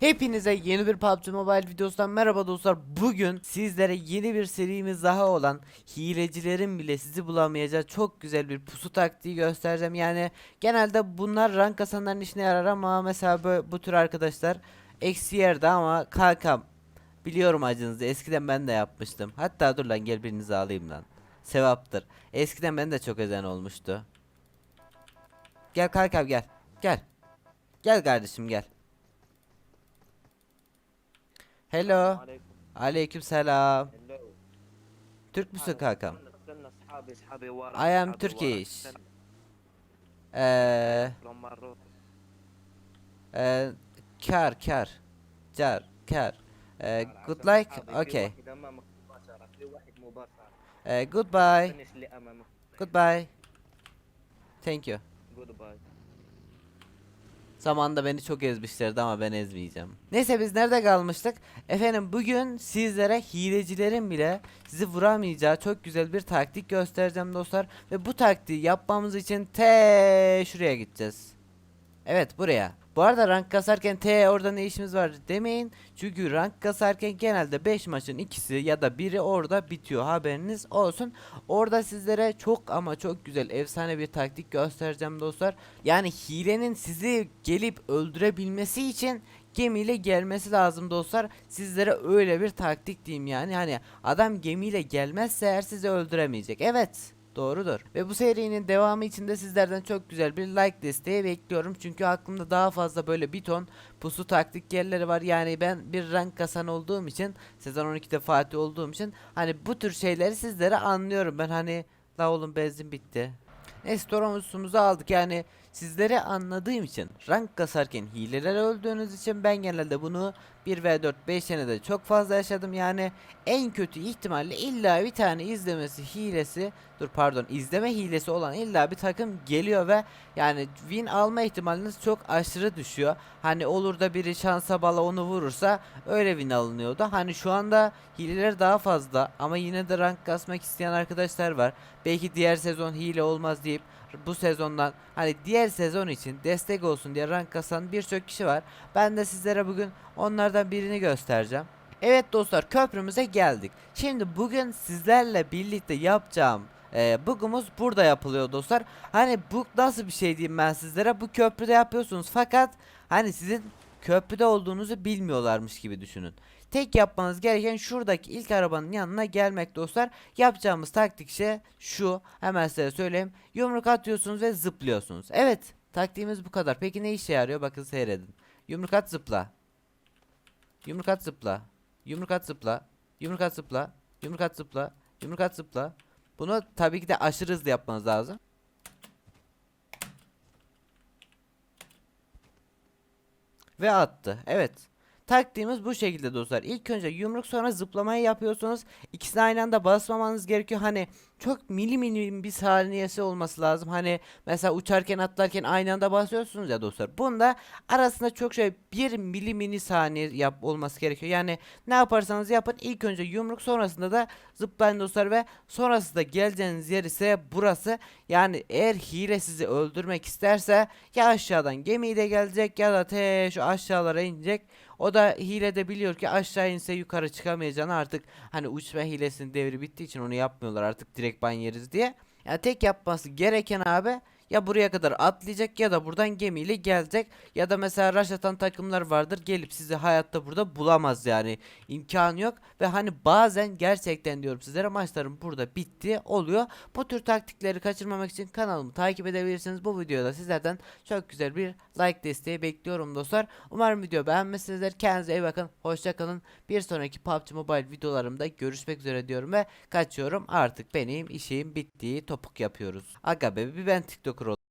Hepinize yeni bir PUBG Mobile videosundan merhaba dostlar. Bugün sizlere yeni bir serimiz daha olan hilecilerin bile sizi bulamayacağı çok güzel bir pusu taktiği göstereceğim. Yani genelde bunlar rank kasanların işine yarar ama mesela bu, bu tür arkadaşlar eksi yerde ama kankam biliyorum acınızı eskiden ben de yapmıştım. Hatta dur lan gel birinizi alayım lan. Sevaptır. Eskiden ben de çok özen olmuştu. Gel kankam gel. Gel. Gel kardeşim gel. Hello. Aleyküm selam. Türk müsün kankam? I am Turkish. Eee... Eee... Kar, kar. Car, kar. Eee, good like? Okay. Eee, goodbye. Goodbye. Thank you. Goodbye. Zamanında beni çok ezmişlerdi ama ben ezmeyeceğim. Neyse biz nerede kalmıştık? Efendim bugün sizlere hilecilerin bile sizi vuramayacağı çok güzel bir taktik göstereceğim dostlar. Ve bu taktiği yapmamız için te şuraya gideceğiz. Evet buraya. Bu arada rank kasarken T orada ne işimiz var demeyin. Çünkü rank kasarken genelde 5 maçın ikisi ya da biri orada bitiyor haberiniz olsun. Orada sizlere çok ama çok güzel efsane bir taktik göstereceğim dostlar. Yani hilenin sizi gelip öldürebilmesi için gemiyle gelmesi lazım dostlar. Sizlere öyle bir taktik diyeyim yani. Hani adam gemiyle gelmezse eğer sizi öldüremeyecek. Evet. Doğrudur. Ve bu serinin devamı için de sizlerden çok güzel bir like desteği bekliyorum. Çünkü aklımda daha fazla böyle bir ton pusu taktik yerleri var. Yani ben bir rank kasan olduğum için, sezon 12'de Fatih olduğum için hani bu tür şeyleri sizlere anlıyorum. Ben hani la oğlum benzin bitti. Neyse Toros'umuzu aldık yani sizlere anladığım için rank kasarken hileler öldüğünüz için ben genelde bunu 1v4 5 senede çok fazla yaşadım yani en kötü ihtimalle illa bir tane izlemesi hilesi dur pardon izleme hilesi olan illa bir takım geliyor ve yani win alma ihtimaliniz çok aşırı düşüyor. Hani olur da biri şansa bala onu vurursa öyle win alınıyordu. Hani şu anda hileler daha fazla ama yine de rank kasmak isteyen arkadaşlar var. Belki diğer sezon hile olmaz deyip bu sezondan hani diğer sezon için destek olsun diye rank kasan birçok kişi var. Ben de sizlere bugün onlardan birini göstereceğim. Evet dostlar köprümüze geldik. Şimdi bugün sizlerle birlikte yapacağım e, bugümüz burada yapılıyor dostlar. Hani bu nasıl bir şey diyeyim ben sizlere bu köprüde yapıyorsunuz fakat hani sizin köprüde olduğunuzu bilmiyorlarmış gibi düşünün. Tek yapmanız gereken şuradaki ilk arabanın yanına gelmek dostlar. Yapacağımız taktik şey şu. Hemen size söyleyeyim. Yumruk atıyorsunuz ve zıplıyorsunuz. Evet. Taktiğimiz bu kadar. Peki ne işe yarıyor? Bakın seyredin. Yumruk at zıpla. Yumruk at zıpla. Yumruk at zıpla. Yumruk at zıpla. Yumruk at zıpla. Yumruk at zıpla. Bunu tabii ki de aşırı hızlı yapmanız lazım. Ve attı. Evet. Taktiğimiz bu şekilde dostlar. İlk önce yumruk sonra zıplamayı yapıyorsunuz. İkisini aynı anda basmamanız gerekiyor. Hani çok mili mili bir saniyesi olması lazım. Hani mesela uçarken atlarken aynı anda basıyorsunuz ya dostlar. Bunda arasında çok şey bir mili mini saniye yap olması gerekiyor. Yani ne yaparsanız yapın ilk önce yumruk sonrasında da zıplayın dostlar ve sonrasında geleceğiniz yer ise burası. Yani eğer hile sizi öldürmek isterse ya aşağıdan gemiyle gelecek ya da te şu aşağılara inecek. O da hile de biliyor ki aşağı inse yukarı çıkamayacağını artık hani uçma hilesinin devri bittiği için onu yapmıyorlar artık direkt ban yeriz diye. Yani tek yapması gereken abi ya buraya kadar atlayacak ya da buradan gemiyle gelecek ya da mesela rush atan takımlar vardır gelip sizi hayatta burada bulamaz yani imkanı yok ve hani bazen gerçekten diyorum sizlere maçlarım burada bitti oluyor. Bu tür taktikleri kaçırmamak için kanalımı takip edebilirsiniz. Bu videoda sizlerden çok güzel bir like desteği bekliyorum dostlar. Umarım video beğenmişsinizdir. Kendinize iyi bakın. Hoşça kalın. Bir sonraki PUBG Mobile videolarımda görüşmek üzere diyorum ve kaçıyorum. Artık benim işim bittiği topuk yapıyoruz. Aga be bir ben TikTok lucru